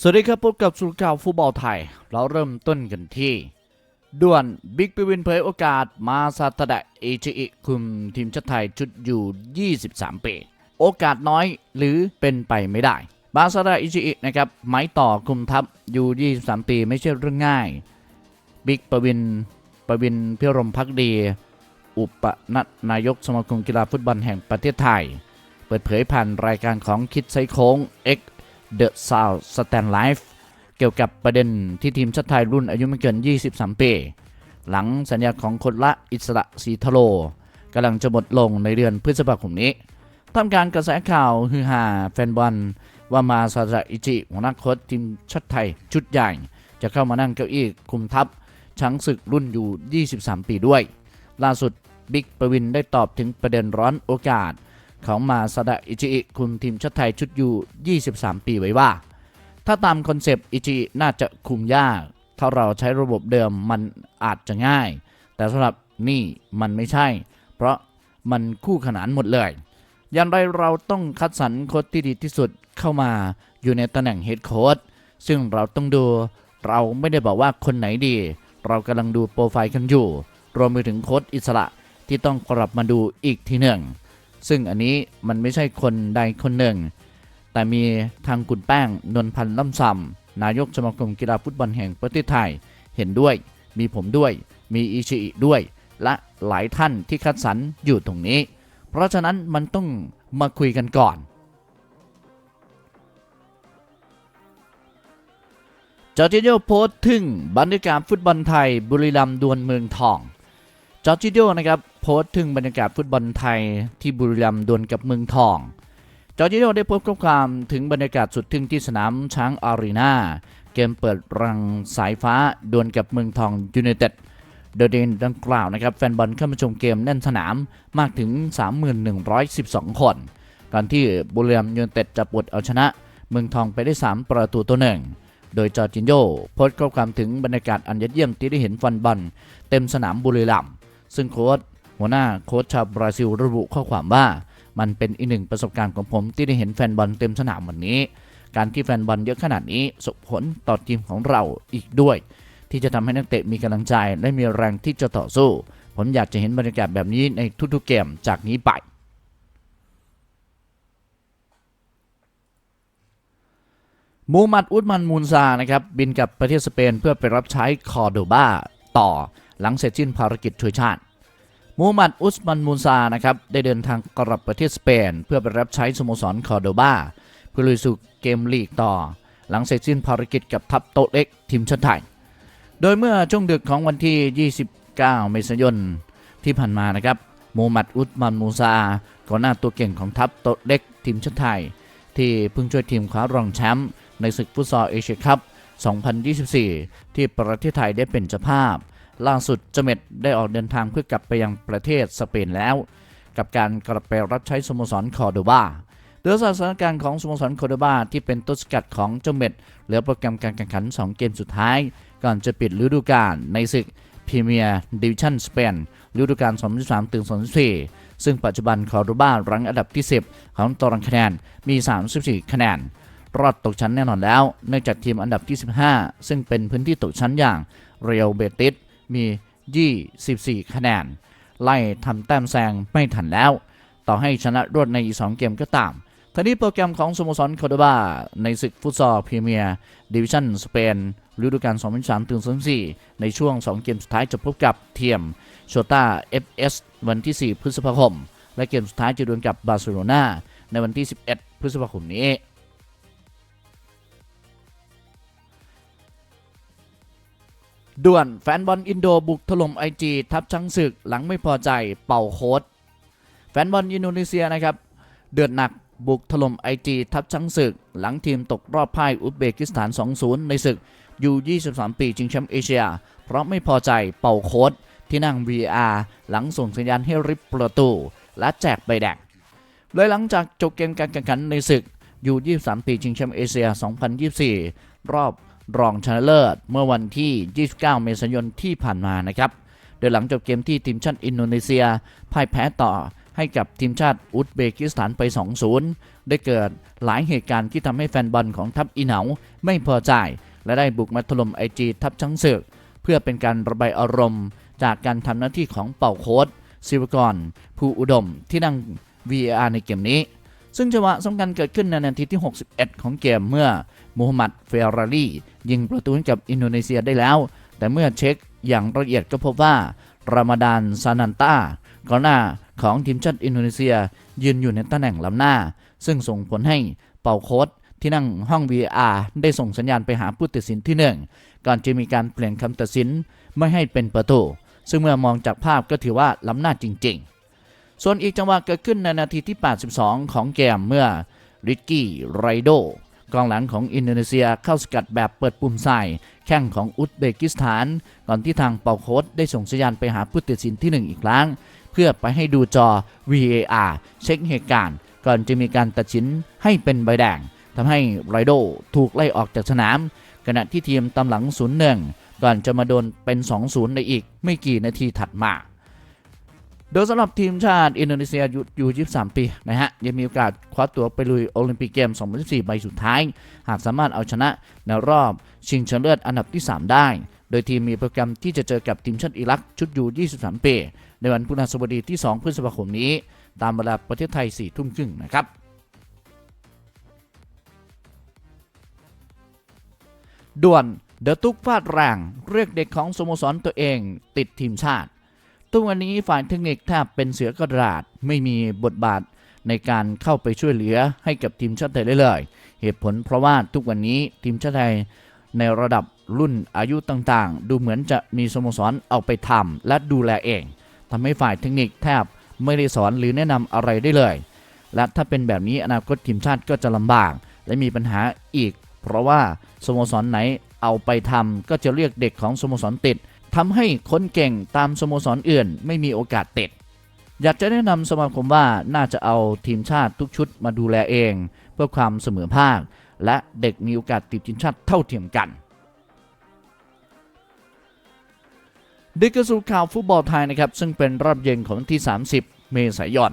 สวัสดีครับพบกับสุรข่าวฟุตบอลไทย เราเริ่มต้นกันที่ ด่วนบิ๊กปวินเผยโอกาสมาซาตะดะเอจิอิคุมทีมชาติไทยชุดอยู่ 23 ปี โอกาสน้อยหรือเป็นไปไม่ได้ มาซาตะดะอิจิอินะครับไม้ต่อคุมทัพอยู่ 23 ปีไม่ใช่เรื่องง่าย บิ๊กปวินปวินพิรมพักดี อุปนนายกสมาคมกีฬาฟุตบอลแห่งประเทศไทย เปิดเผยผ่านรายการของคิดไซโค้ง X The Sound Stand Life เกี่ยวกับประเด็นที่ทีมชาติไทยรุ่นอายุไม่เกิน 23 ปี หลังสัญญาของคนละอิสระสีทโลกำลังจะหมดลงในเดือนพฤษภาคมนี้ทำการกระแสข่าวฮือฮาแฟนบอลว่ามาซาซาอิจิหัวหน้าโค้ชทีมชาติไทยชุดใหญ่ จะเข้ามานั่งเก้าอี้คุมทัพช้างศึกรุ่นอยู่ 23 ปีด้วย ล่าสุดบิ๊กประวินได้ตอบถึงประเด็นร้อนโอกาส ของมาซาดะอิจิอิคุมทีมชาติไทยชุดยู23 ปีไว้ว่า ถ้าตามคอนเซปต์อิจิน่าจะคุมยาก ถ้าเราใช้ระบบเดิมมันอาจจะง่าย แต่สำหรับนี่มันไม่ใช่ เพราะมันคู่ขนานหมดเลย อย่างไรเราต้องคัดสรรโค้ชที่ดีที่สุดเข้ามาอยู่ในตำแหน่งเฮดโค้ชซึ่งเราต้องดู เราไม่ได้บอกว่าคนไหนดี เรากำลังดูโปรไฟล์กันอยู่ รวมไปถึงโค้ชอิสระที่ต้องกลับมาดูอีกทีหนึ่ง ซึ่งอันนี้มันไม่ใช่คนใดคนหนึ่ง แต่มีทางกุนแป้งนนพันธ์ล่ำซำนายกสมาคมกีฬาฟุตบอลแห่งประเทศไทย เห็นด้วย มีผมด้วย มีอิชิอิด้วย และหลายท่านที่คัดสรรอยู่ตรงนี้ เพราะฉะนั้นมันต้องมาคุยกันก่อนจอร์จิโยโพสต์ถึงบรรยากาศฟุตบอลไทยบุรีรัมย์ดวลเมืองทองจอร์จิโยนะครับ โพสต์ถึงบรรยากาศฟุตบอลไทยที่บุรีรัมย์ดวลกับเมืองทอง จอร์จิโยได้โพสต์ข้อความถึงบรรยากาศสุดทึ่งที่สนามช้างอารีนาเกมเปิดรังสายฟ้าดวลกับเมืองทองยูไนเต็ดโดยเดนดังกล่าวนะครับ แฟนบอลเข้ามาชมเกมแน่นสนามมากถึง 3112 คนก่อนที่บุรีรัมย์ยูไนเต็ดจะปลดเอาชนะ เมืองทองไปได้ 3 ประตูต่อหนึ่งโดยจอร์จินโยโพสต์ข้อความถึงบรรยากาศอันยอดเยี่ยมที่ได้เห็นฟันบอลเต็มสนามบุรีรัมย์ซึ่งโค้ช หัวหน้าโค้ชชาวบราซิลระบุข้อความว่า มันเป็นอีกหนึ่งประสบการณ์ของผมที่ได้เห็นแฟนบอลเต็มสนามวันนี้ การที่แฟนบอลเยอะขนาดนี้ส่งผลต่อทีมของเราอีกด้วย ที่จะทำให้นักเตะมีกำลังใจและมีแรงที่จะต่อสู้ ผมอยากจะเห็นบรรยากาศแบบนี้ในทุกๆเกมจากนี้ไปมูมัดอุสมันมูนซานะครับบินกลับประเทศสเปนเพื่อไปรับใช้คอร์โดบาต่อหลังเสร็จสิ้นภารกิจช่วยชาติ มูฮัมหมัดอุสมันมูซานะครับได้เดินทางกลับประเทศสเปน เพื่อไปรับใช้สโมสรคอร์โดบาเพื่อลุยสู่เกมลีกต่อ หลังเสร็จสิ้นภารกิจกับทัพโตเล็กทีมชาติไทย โดยเมื่อช่วงดึกของวันที่ 29 เมษายนที่ผ่านมานะครับมูฮัมหมัดอุสมันมูซาก่อนหน้าตัวเก่งของทัพโตเล็กทีมชาติไทย ที่เพิ่งช่วยทีมคว้ารองแชมป์ในศึกฟุตซอลเอเชียคัพ 2024 ที่ประเทศไทยได้เป็นเจ้าภาพ ล่าสุดเจเม็ดได้ออกเดินทางเพื่อกลับไปยังประเทศสเปนแล้ว กับการกลับไปรับใช้สโมสรคอร์โดบาโดยสถานการณ์ของสโมสรคอร์โดบาที่เป็นต้นสกัดของเจ้าเม็ดเหลือโปรแกรมการแข่งขัน 2 เกมสุดท้าย ก่อนจะปิดฤดูกาลในศึกพรีเมียร์ดิวิชั่นสเปนฤดูกาล 2023ถึง2024 ซึ่งปัจจุบันคอร์โดบารั้งอันดับที่ 10 ของตารางคะแนนมี 34 คะแนน รอดตกชั้นแน่นอนแล้ว เนื่องจากทีมอันดับที่ 15 ซึ่งเป็นพื้นที่ตกชั้นอย่างเรียลเบติส มี 24 คะแนน ไล่ทำแต้มแซงไม่ทันแล้ว ต่อให้ชนะรวดในอีก 2 เกมก็ตามทีนี้โปรแกรมของสโมสรคอร์ดบาในศึกฟุตซอลพรีเมียร์ดิวิชั่นสเปนฤดูกาล2023ถึง2024ในช่วง 2 เกมสุดท้ายจะพบกับเทียมโชต้า FS วันที่ 4 พฤษภาคม และเกมสุดท้ายจะดวลกับบาร์เซโลนาในวันที่ 11 พฤษภาคมนี้ ด่วนแฟนบอลอินโดบุกถล่มไอจีทับช้างศึกหลังไม่พอใจเป่าโค้ดแฟนบอลอินโดนีเซียนะครับ เดือดหนักบุกถล่มไอจีทับช้างศึก หลังทีมตกรอบพ่ายอุซเบกิสถาน 2-0 ในศึกยู23 ปีชิงแชมป์เอเชีย เพราะไม่พอใจเป่าโค้ดที่นั่ง VR หลังส่งสัญญาณให้ริบประตู และแจกใบแดงเลยหลังจากจบเกมการแข่งขันในศึกยู23 ปีชิงแชมป์เอเชีย 2024 รอบ รองชนะเลิศเมื่อวันที่ 29 เมษายนที่ผ่านมานะครับ โดยหลังจบเกมที่ทีมชาติอินโดนีเซียพ่ายแพ้ต่อให้กับทีมชาติอุซเบกิสถานไป 2-0 ได้เกิดหลายเหตุการณ์ที่ทำให้แฟนบอลของทัพอีเหนาไม่พอใจ และได้บุกมาถล่มไอจีทัพช้างศึก เพื่อเป็นการระบายอารมณ์ จากการทำหน้าที่ของเป่าโค้ดศิวกรภูอุดมที่นั่ง VAR ในเกมนี้ ซึ่งจังหวะสำคัญเกิดขึ้นในนาทีที่ 61 ของเกมเมื่อมูฮัมหมัดเฟรารียิงประตูให้กับอินโดนีเซียได้แล้ว แต่เมื่อเช็คอย่างละเอียดก็พบว่ารามาดานซานันตากองหน้าของทีมชาติอินโดนีเซียยืนอยู่ในตำแหน่งล้ำหน้า ซึ่งส่งผลให้เป่าโค้ดที่นั่งห้อง VR ได้ส่งสัญญาณไปหาผู้ตัดสินที่หนึ่งก่อนจะมีการเปลี่ยนคำตัดสินไม่ให้เป็นประตู ซึ่งเมื่อมองจากภาพก็ถือว่าล้ำหน้าจริง ๆ ส่วนอีกจังหวะเกิดขึ้นในนาทีที่ 82 ของเกมเมื่อริกกี้ไรโดกองหลังของอินโดนีเซียเข้าสกัดแบบเปิดปุ่มใส่แข้งของอุซเบกิสถาน ก่อนที่ทางเป่าโค้ดได้ส่งสัญญาณไปหาผู้ตัดสินที่หนึ่งอีกครั้ง เพื่อไปให้ดูจอ VAR เช็คเหตุการณ์ ก่อนจะมีการตัดสินให้เป็นใบแดงทำให้ไรโดถูกไล่ออกจากสนาม ขณะที่ทีมตำหลัง 0-1 ก่อนจะมาโดนเป็น 2-0 ในอีกไม่กี่นาทีถัดมา โดยสำหรับทีมชาติอินโดนีเซียอายุอยู่23 ปีนะฮะ ยังมีโอกาสคว้าตัวไปลุยโอลิมปิกเกม 2014ใบสุดท้าย หากสามารถเอาชนะในรอบชิงชนะเลิศอันดับที่ 3 ได้ โดยทีมมีโปรแกรมที่จะเจอกับทีมชาติอิรักชุดยู23 ปี ในวันพฤหัสบดีที่ 2 พฤษภาคมนี้ ตามเวลาประเทศไทย 4 ทุ่มครึ่งนะครับด่วนเดอะตุกฟาดแรงเรียกเด็กของสโมสรตัวเองติดทีมชาติ ตัววันนี้ฝ่ายเทคนิคแทบเป็นเสือกระดาษไม่มีบทบาทในการเข้าไปช่วยเหลือให้กับทีมชาติไทยได้เลย เหตุผลเพราะว่าทุกวันนี้ทีมชาติไทยในระดับรุ่นอายุต่างๆ ดูเหมือนจะมีสโมสรเอาไปทำและดูแลเอง ทำให้ฝ่ายเทคนิคแทบไม่ได้สอนหรือแนะนำอะไรได้เลย และถ้าเป็นแบบนี้อนาคตทีมชาติก็จะลำบาก และมีปัญหาอีก เพราะว่าสโมสรไหนเอาไปทำก็จะเรียกเด็กของสโมสรติด ทำให้คนเก่งตามสโมสรอื่น ไม่มีโอกาสติดอยากจะแนะนำสมาคมว่าน่าจะเอาทีมชาติทุกชุดมาดูแลเอง เพื่อความเสมอภาค และเด็กมีโอกาสติดทีมชาติเท่าเทียมกันดิกระสูข่าวฟุตบอลไทยนะครับ ซึ่งเป็นรอบเย็นของวันที่ 30 เมษายน